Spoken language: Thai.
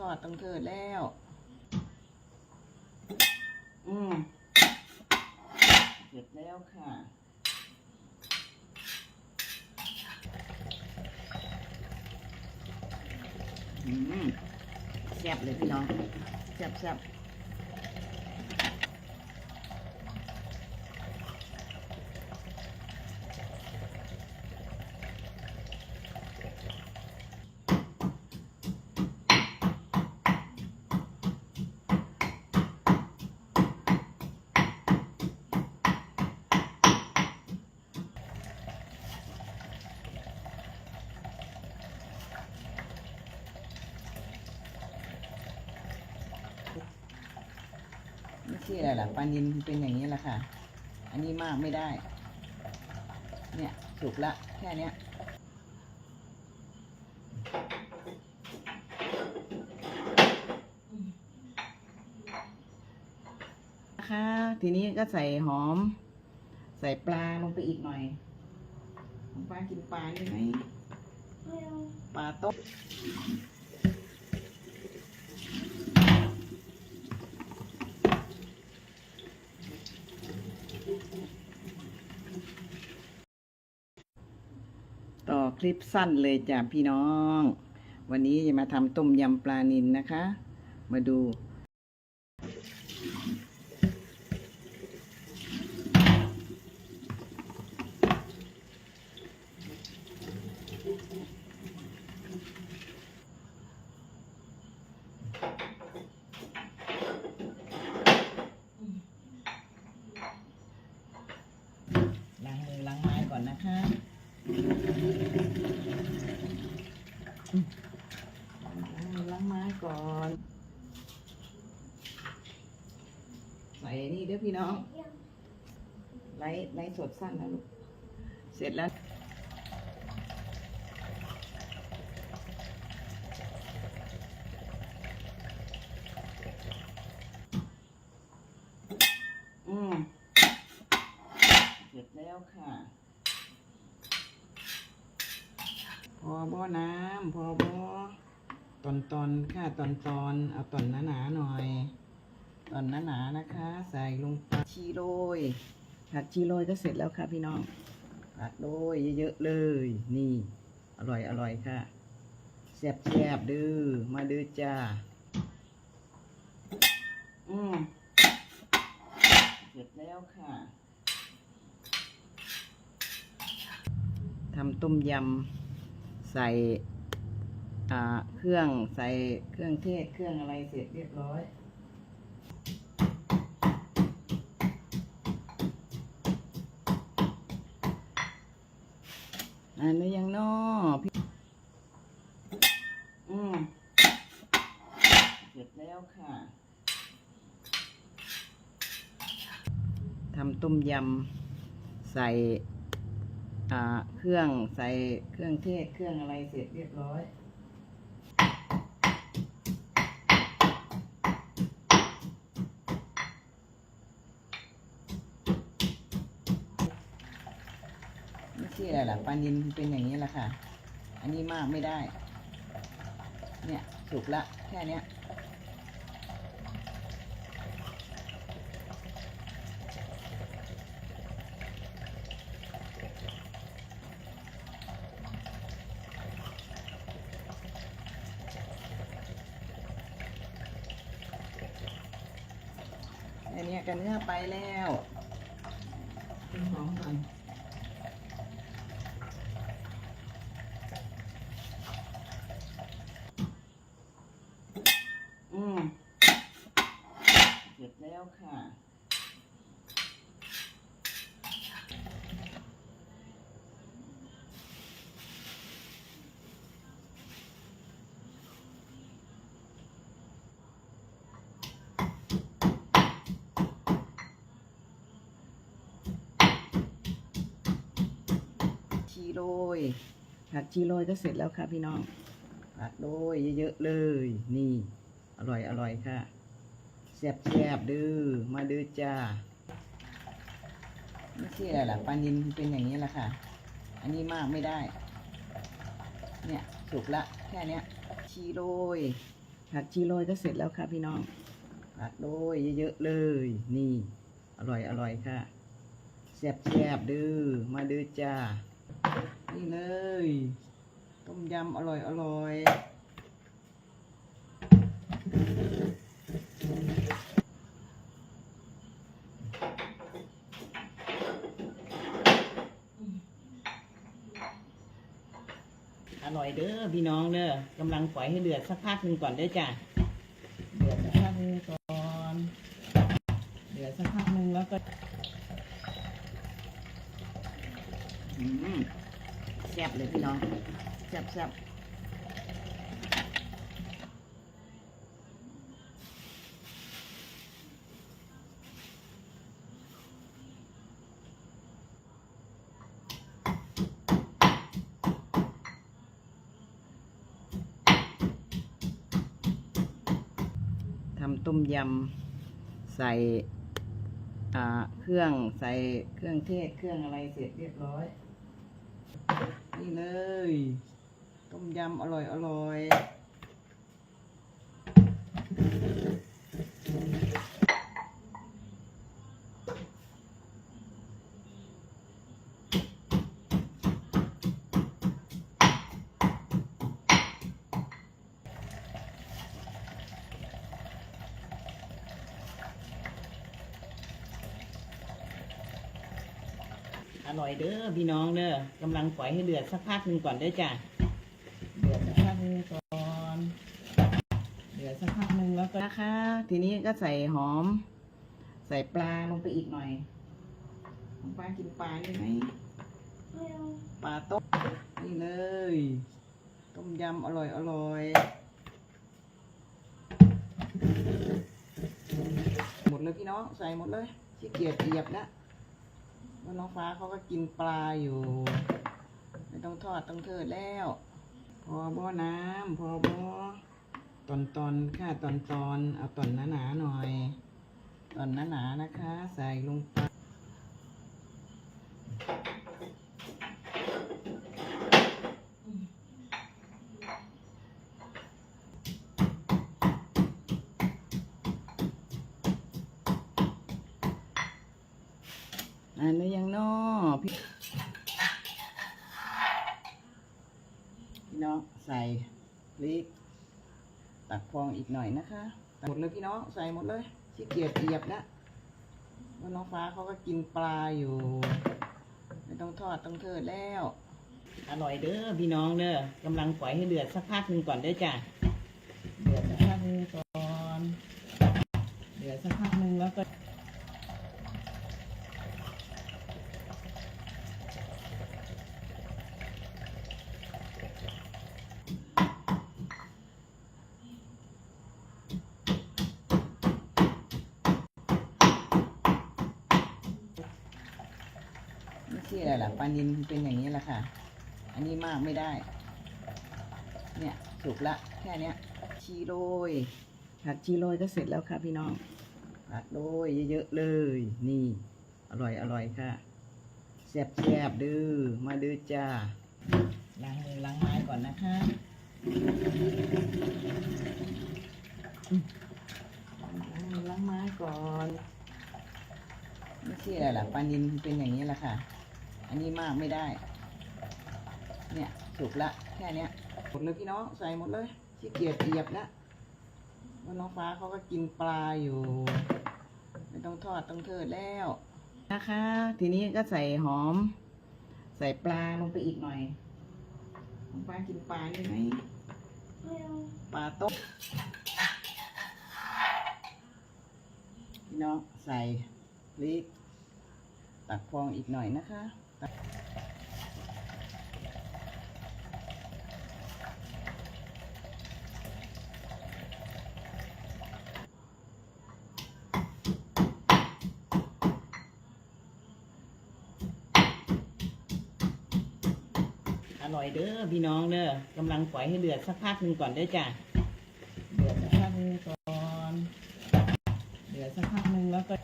ทอดต้องเทิดแล้ว อืมเสร็จแล้วค่ะ อืมแซ่บเลยพี่น้องแซ่บแซ่บ ไม่อะไรล่ะปลานินเป็นอย่างนี้แหละค่ะ อันนี้มากไม่ได้ เนี่ยสุกละแค่เนี้ยนะคะทีนี้ก็ใส่หอม ใส่ปลาลงไปอีกหน่อยน้องปลากินปลาได้ไหมปลาต้มต่อ คลิปสั้นเลยจ้ะพี่น้อง วันนี้จะมาทำต้มยำปลานิลนะคะ มาดู ล้างมือล้างไม้ก่อนนะคะ ล้างม้างไม้ก่อน ใส่นี่เด้อพี่น้อง ไลท์ไลท์สดสั้นนะลูก เสร็จแล้ว อืม เสร็จแล้วค่ะ พอบ่อ น้ำพอบอตอนตอนค่ะตอนตอนเอาตอนหนาหนาหน่อย ตอนหนาหนานะคะ ใส่ลงไปชีโรยผัดชีโรยก็เสร็จแล้วค่ะพี่น้องผัดโรยเยอะๆเลย นี่ อร่อยอร่อยค่ะแซ่บแซ่บๆเด้อมาเด้อจ้าอืมเสร็จแล้วค่ะทำต้มยำ ใส่เครื่องใส่เครื่องเทศเครื่องอะไรเสร็จเรียบร้อยอันนี้ยังนอพี่อืมเสร็จแล้วค่ะทำต้มยำใส่ อ่า เครื่องใส่เครื่องเทศเครื่องอะไรเสร็จเรียบร้อยไม่ใช่อะไรล่ะปลานินเป็นอย่างนี้แหละค่ะ อันนี้มากไม่ได้ เนี่ยสุกละแค่เนี้ย อันนี้กันเนื้อไปแล้วเป็นหอมก่อนอืม เสร็จแล้วค่ะ ชี โรย ผัดชีโรยก็เสร็จแล้วค่ะพี่น้อง ผัดโรยเยอะๆเลย นี่ อร่อยอร่อยค่ะแซ่บแซบๆเด้อมาเด้อจ้าไม่ใช่อะไรล่ะปลานินเป็นอย่างนี้แหละค่ะ อันนี้มากไม่ได้ เนี่ยสุกละแค่เนี้ยชีโรย ผัดชีโรยก็เสร็จแล้วค่ะพี่น้อง ผัดโรยเยอะๆเลย นี่ อร่อยอร่อยค่ะแซ่บแซบๆเด้อมาเด้อจ้า นี่เลย ต้มยำอร่อยอร่อยอร่อยเด้อพี่น้องเด้อกำลังปล่อยให้เดือดสักพักหนึ่งก่อนเด้อจ้ะเดือดสักพักหนึ่งก่อนเดือดสักพักหนึ่งแล้วก็อืมแซ่บเลยพี่น้องแซ่บแซ่บทำต้มยำใส่เครื่องใส่เครื่องเทศเครื่องอะไรเสร็จเรียบร้อย นี่เลย ต้มยำอร่อยอร่อย อร่อยเด้อพี่น้องเด้อกำลังปล่อยให้เดือดสักพักหนึ่งก่อนเด้อจ้ะเดือดสักพักหนึ่งก่อนเดือดสักพักหนึ่งแล้วก็นะคะ ทีนี้ก็ใส่หอม ใส่ปลาลงไปอีกหน่อยปลากินปลาได้ไหมปลาต้มนี่เลยต้มยำอร่อยอร่อยหมดเลยพี่น้องใส่หมดเลยขี้เกียจเหยียบนะว่าน้องฟ้าเขาก็กินปลาอยู่ ไม่ต้องทอดต้องเทิดแล้ว พอบ่น้ำพอบ่ตอนตอนค่ะตอนตอนเอาตอนหนาๆหน่อย ตอนหนาๆนะคะ ใส่ลงไป อันนี้ยังนอพี่พี่น้องใส่พริกตักฟองอีกหน่อยนะคะหมดเลยพี่น้องใส่หมดเลยขี้เกียจเหยียบนะว่าน้องฟ้าเขาก็กินปลาอยู่ ไม่ต้องทอดต้องเทิดแล้ว อร่อยเด้อพี่น้องเด้อกำลังปล่อยให้เดือดสักพักหนึ่งก่อนเด้จ้ะเดือดสักพักหนึ่งก่อน เดือดสักพักหนึ่งแล้วก็ อะไรล่ะปลานินเป็นอย่างนี้แหละค่ะ อันนี้มากไม่ได้ เนี่ยสุกละแค่เนี้ยชีโรยผัดชีโรยก็เสร็จแล้วค่ะพี่น้องผัดโรยเยอะๆเลย นี่ อร่อยอร่อยค่ะแซ่บแซ่บๆเด้อมาเด้อจ้าล้างมือล้างไม้ก่อนนะคะล้างมือล้างไม้ก่อน ไม่ใช่อะไรล่ะปลานินเป็นอย่างนี้แหละค่ะ อันนี้มากไม่ได้ เนี่ยสุกละแค่เนี้ยหมดเลยพี่น้องใส่หมดเลยขี้เกียจเหยียบนะว่าน้องฟ้าเขาก็กินปลาอยู่ ไม่ต้องทอดต้องเทิดแล้วนะคะ ทีนี้ก็ใส่หอม ใส่ปลาลงไปอีกหน่อยน้องฟ้ากินปลาได้ไหมปลาต้มพี่น้องใส่พริกตักฟองอีกหน่อยนะคะ อร่อยเด้อพี่น้องเด้อกำลังปล่อยให้เดือดสักพักหนึ่งก่อนเด้อจ้ะเดือดสักพักหนึ่งก่อน เดือดสักพักหนึ่งแล้วก็